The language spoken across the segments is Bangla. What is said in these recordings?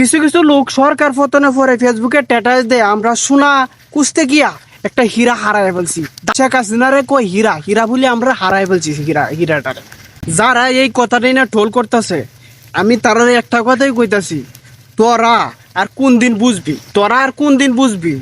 কিছু কিছু লোক সরকার পতনে পরে ফেসবুকে স্ট্যাটাস দেয়, আমরা সোনা কুস্তে গিয়া একটা হীরা হারাই ফেলছি। শেখ হাসিনারে কই হীরা হীরা বলে আমরা হারাই ফেলছি হীরা, হীরাটারে। যারা এই কথাটাই না ঠোল করতেছে, আমি তারা একটা কথাই কইতাছি, তোরা আর কোন দিন বুঝবি, তোরা আর কোন দিন বুঝবি,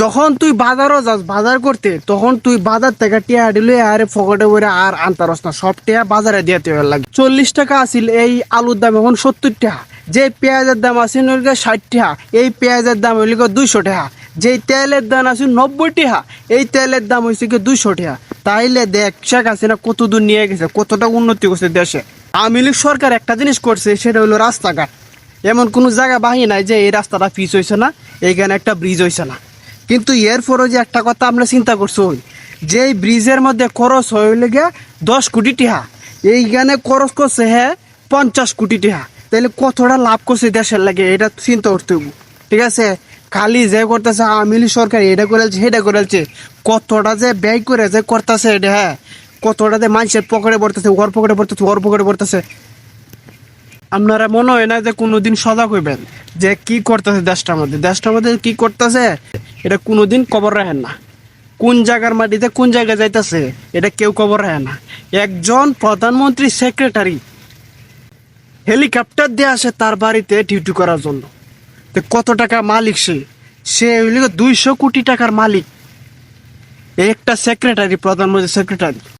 যখন তুই বাজারও যাস, বাজার করতে, তখন তুই বাজার থেকে টিয়া দিলে আরে ফকটে করে আর আনতারস না, সব টিয়া বাজারে দিতে লাগে। চল্লিশ টাকা আছিল এই আলুর দাম, এখন সত্তর টাকা। যে পেঁয়াজের দাম আছে নইলে ষাট টাকা, এই পেঁয়াজের দাম হইলে দুইশো টাকা। যে তেলের দাম আছে নব্বই টাকা, এই তেলের দাম হয়েছে কি দুইশো টাকা। তাইলে দেখ, শেখ হাসিনা কত দূর নিয়ে গেছে, কতটা উন্নতি করছে দেশে। আওয়ামী লীগ সরকার একটা জিনিস করছে, সেটা হলো রাস্তাঘাট। এমন কোনো জায়গা বাহি নাই যে এই রাস্তাটা পিচ হয়েছে না, এইখানে একটা ব্রিজ হয়েছে না। কিন্তু এরপরও যে একটা কথা আমরা চিন্তা করছ যে ব্রিজের মধ্যে খরচ হইলে গিয়া দশ কোটি টিহা এইখানে খরচ করছে হ্যাঁ পঞ্চাশ কোটি টিহা তাহলে কতটা লাভ করছে দেশের লাগে, এটা চিন্তা করতে হইব ঠিক আছে? খালি যে করতেছে আওয়ামী লীগ সরকার, এটা করেছে সেটা করেছে কতটা যে ব্যয় করে যে করতেছে এটা হ্যাঁ? কতটা যে মানুষের পকেটে পড়তেছে ওর পকেটে পড়তেছে ওর পকেটে পড়তেছে। আপনারা মনে হয় না যে কোনোদিন সজাগ হইবেন যে কি করতেছে দেশটার মধ্যে। দেশটার মধ্যে কি করতেছে, এটা কোনোদিন কবর রাখেন না। কোন জায়গার মাটিতে কোন জায়গায় যাইতেছে, এটা কেউ কবর রাখে না। একজন প্রধানমন্ত্রী সেক্রেটারি হেলিকপ্টার দিয়ে আসে তার বাড়িতে ডিউটি করার জন্য। তো কত টাকা মালিক সে? সে দুইশো কোটি টাকার মালিক। একটা সেক্রেটারি প্রধানমন্ত্রী সেক্রেটারি